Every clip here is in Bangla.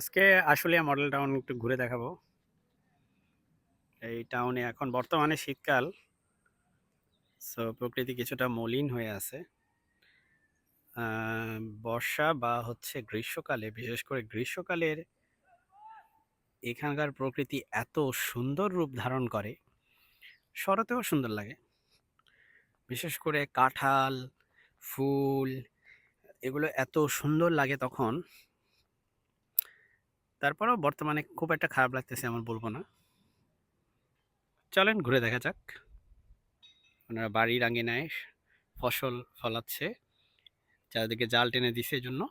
আজকে আসলে মডেল টাউন একটু ঘুরে দেখাবো। এই টাউনে এখন বর্তমানে শীতকাল। সো প্রকৃতি কিছুটা মলিন হয়ে আছে। বর্ষা বা হচ্ছে গ্রীষ্মকালে, বিশেষ করে গ্রীষ্মকালের এখানকার প্রকৃতি এত সুন্দর রূপ ধারণ করে, শরতেও সুন্দর লাগে। বিশেষ করে কাঁঠাল, ফুল, এগুলো এত সুন্দর লাগে তখন। তারপরেও বর্তমানে খুব একটা খারাপ লাগতেছে আমার বলব না। চলেন ঘুরে দেখা যাক। ওনারা বাড়ির আঙিনায় ফসল ফলাচ্ছে, চারিদিকে জাল টেনে দিছে জন্য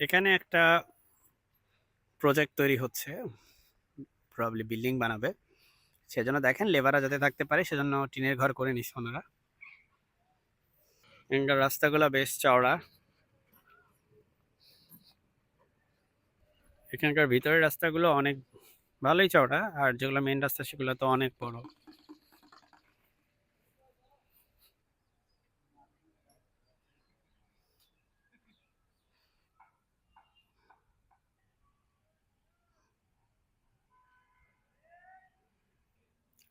এখানে একটা প্রজেক্ট তৈরি হচ্ছে প্রবলি বিল্ডিং বানাবে। সেজন্য দেখেন লেবাররা যাতে থাকতে পারে, সেজন্য টিনের ঘর করে নিচ্ছে ওনারা। রাস্তাগুলো বেশ চওড়া। এখানকার ভিতরের রাস্তাগুলো অনেক ভালোই চওড়া, আর যেগুলো মেন রাস্তা সেগুলো তো অনেক বড়।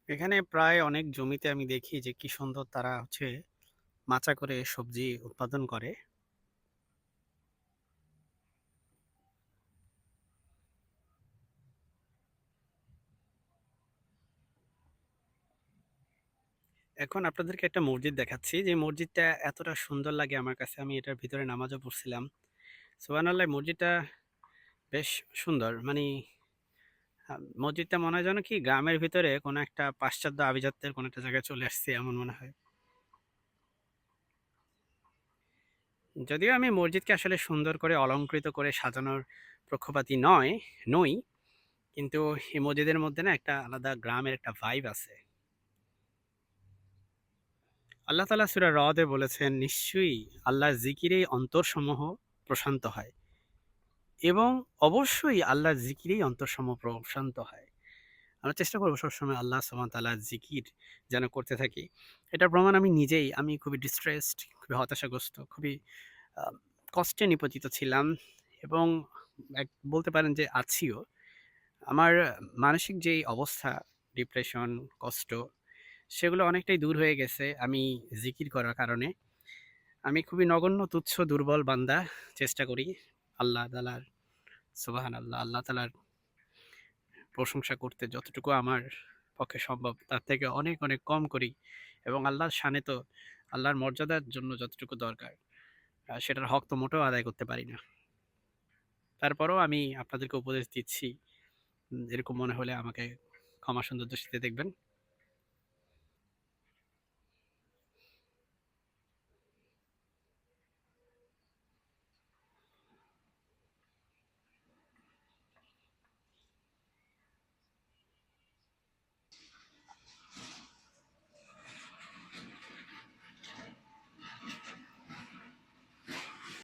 এখানে প্রায় অনেক জমিতে আমি দেখি যে কি সুন্দর তারা হচ্ছে মাচা করে সবজি উৎপাদন করে। এখন আপনাদেরকে একটা মসজিদ দেখাচ্ছি। যে মসজিদটা এতটা সুন্দর লাগে আমার কাছে। আমি এটার ভিতরে নামাজও পড়ছিলাম। সুবহানাল্লাহ, মসজিদটা বেশ সুন্দর। মানে মসজিদটা মনে হয় যেন কি গ্রামের ভিতরে কোনো একটা পাশ্চাত্য আভিজাত্যের কোনো একটা জায়গায় চলে আসছে এমন মনে হয়। যদিও আমি মসজিদকে আসলে সুন্দর করে অলঙ্কৃত করে সাজানোর পক্ষপাতী নয়, নই। কিন্তু এই মসজিদের মধ্যে না একটা আলাদা গ্রামের একটা ভাইব আছে। আল্লাহ তালা সুরা রদে বলেছেন, নিশ্চয়ই আল্লাহ জিকিরেই অন্তরসমূহ প্রশান্ত হয় এবং অবশ্যই আল্লাহ জিকিরেই অন্তরসমূহ প্রশান্ত হয়। আমরা চেষ্টা করব সবসময় আল্লাহ সামান তাল্লাহ জিকির যেন করতে থাকি। এটার প্রমাণ আমি নিজেই, আমি খুবই ডিস্ট্রেসড খুবই হতাশাগ্রস্ত, খুবই কষ্টে নিপতিত ছিলাম এবং এক, বলতে পারেন যে আছিও। আমার মানসিক যেই অবস্থা ডিপ্রেশন কষ্ট সেগুলো অনেকটাই দূর হয়ে গেছে আমি জিকির করার কারণে। আমি খুবই নগণ্য, তুচ্ছ, দুর্বল বান্দা চেষ্টা করি আল্লাহ তালার সুবাহান আল্লাহ আল্লাহ তালার প্রশংসা করতে যতটুকু আমার পক্ষে সম্ভব, তার থেকে অনেক অনেক কম করি এবং আল্লাহর শানে তো আল্লাহর মর্যাদার জন্য যতটুকু দরকার সেটার হক তো মোটেও আদায় করতে পারি না। তারপরেও আমি আপনাদেরকে উপদেশ দিচ্ছি এরকম মনে হলে আমাকে ক্ষমা সুন্দর দৃষ্টিতে দেখবেন।